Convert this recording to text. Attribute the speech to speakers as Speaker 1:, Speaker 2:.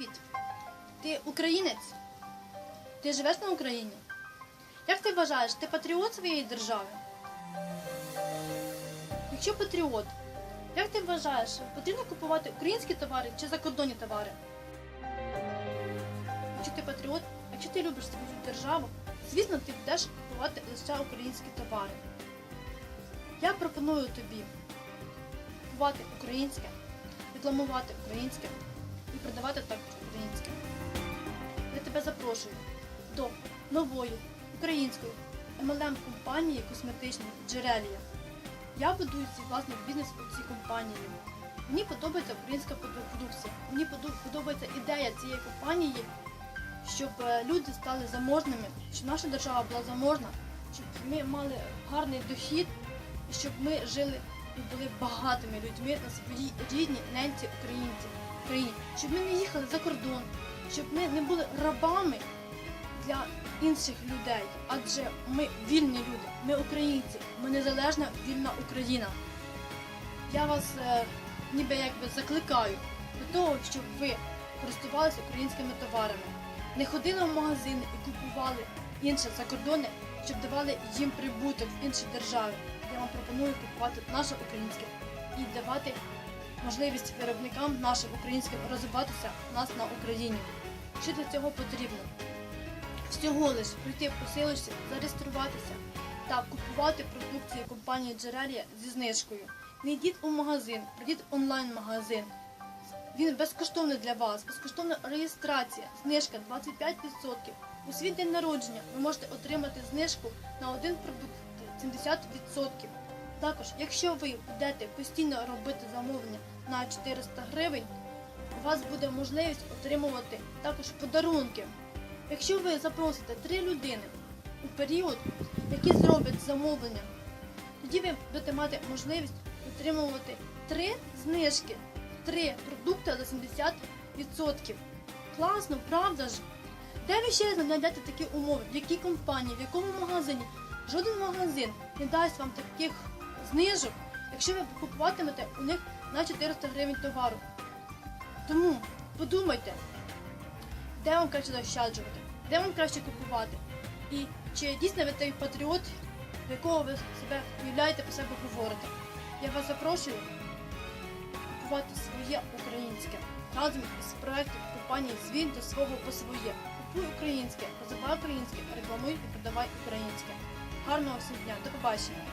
Speaker 1: привіт. Ти українець? Ти живеш на Україні? Як ти вважаєш, ти патріот своєї держави? Якщо патріот, як ти вважаєш, потрібно купувати українські товари чи закордонні товари? Якщо ти патріот, якщо ти любиш свою державу, звісно, ти будеш купувати лише українські товари. Я пропоную тобі купувати українське, рекламувати українське і продавати також українське. Я тебе запрошую до нової української MLM компанії косметичної Джерелія. Я будую свій власний бізнес у цій компанії. Мені подобається українська продукція. Мені подобається ідея цієї компанії, щоб е, люди стали заможними, щоб наша держава була заможна, щоб ми мали гарний дохід і щоб ми жили і були багатими людьми на своїй рідній ненці українці Україні, щоб ми не їхали за кордон, щоб ми не були рабами для інших людей. Адже ми вільні люди, ми українці, ми незалежна вільна Україна. Я вас е, ніби якби закликаю до того, щоб ви користувалися українськими товарами, не ходили в магазини і купували інше закордонне, щоб давали їм прибуток в іншій державі. Я вам пропоную купувати наше українське і давати можливість виробникам нашим українським розвиватися у нас на Україні. Що для цього потрібно? Всього лиш прийти по силочці, зареєструватися та купувати продукцію компанії Джерелія зі знижкою. Не йдіть у магазин, прийдіть в онлайн-магазин. Він безкоштовний для вас, безкоштовна реєстрація, знижка 25%. У свій день народження ви можете отримати знижку на один продукт 70%. Також, якщо ви будете постійно робити замовлення на 400 гривень, у вас буде можливість отримувати також подарунки. Якщо ви запросите три людини у період, які зроблять замовлення, тоді ви будете мати можливість отримувати три знижки, три продукти за 70%. Класно, правда ж? Де ви ще знайдете такі умови? В якій компанії, в якому магазині? Жоден магазин не дасть вам таких знижок, якщо ви купуватимете у них на 400 гривень товару. Тому подумайте, де вам краще заощаджувати, де вам краще купувати. І чи дійсно ви той патріот, до якого ви себе уявляєте по себе говорите. Я вас запрошую купувати своє українське разом із проектом компанії Звін до свого по своє. Купуй українське, розвивай українське, рекламуй і продавай українське. Гарного всім дня, до побачення!